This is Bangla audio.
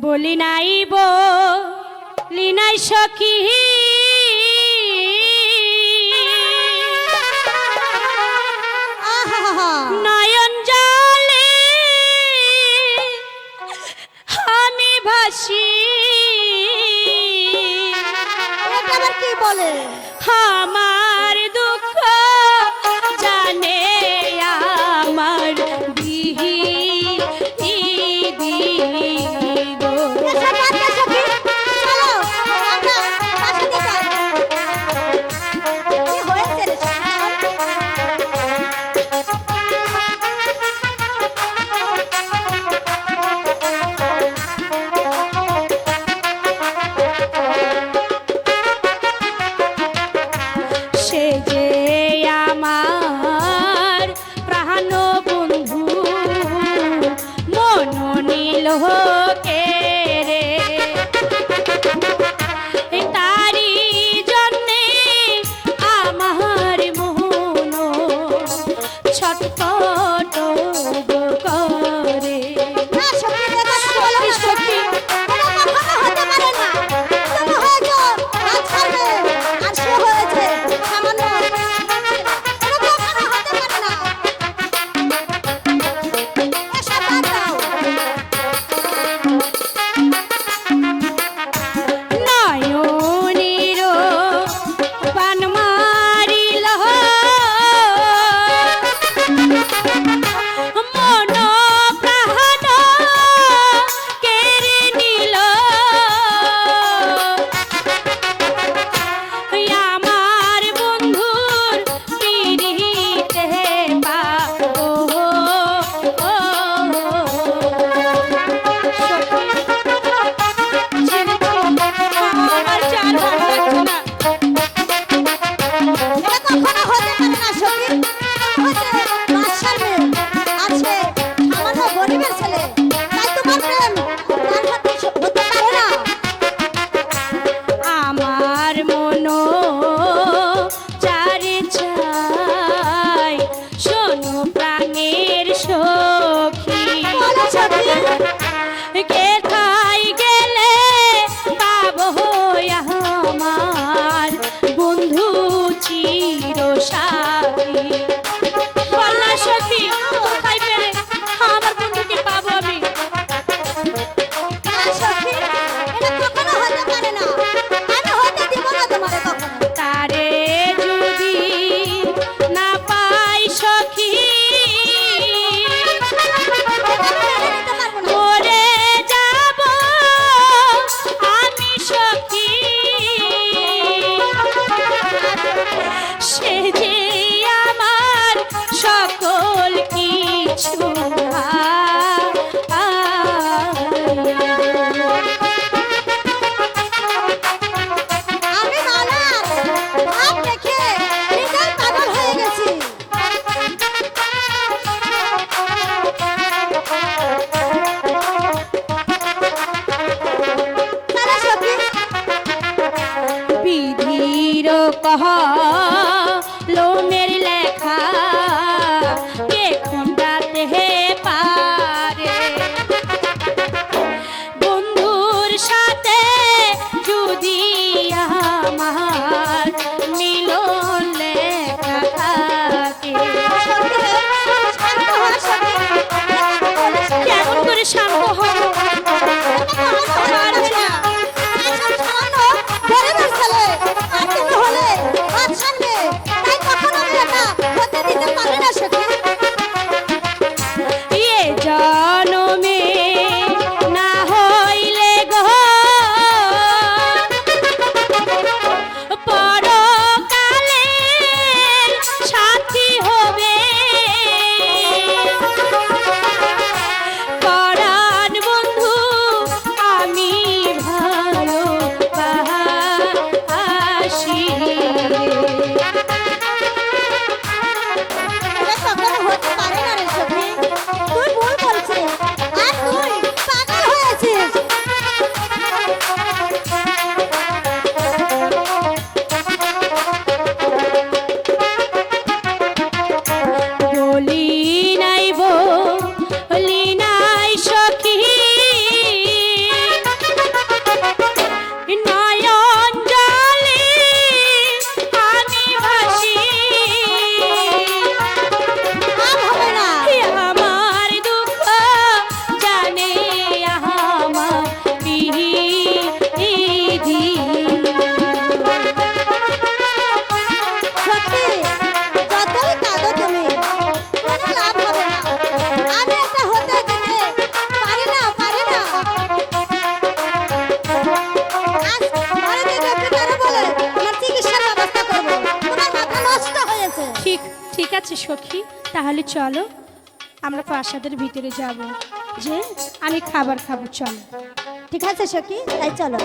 বলি নাই বলি নাই সখী। আহা আছে, সখী। তাহলে চলো, আমরা প্রাসাদের ভিতরে যাব। যে, আমি খাবার খাব, চলো। ঠিক আছে, সখী? তাই চলো।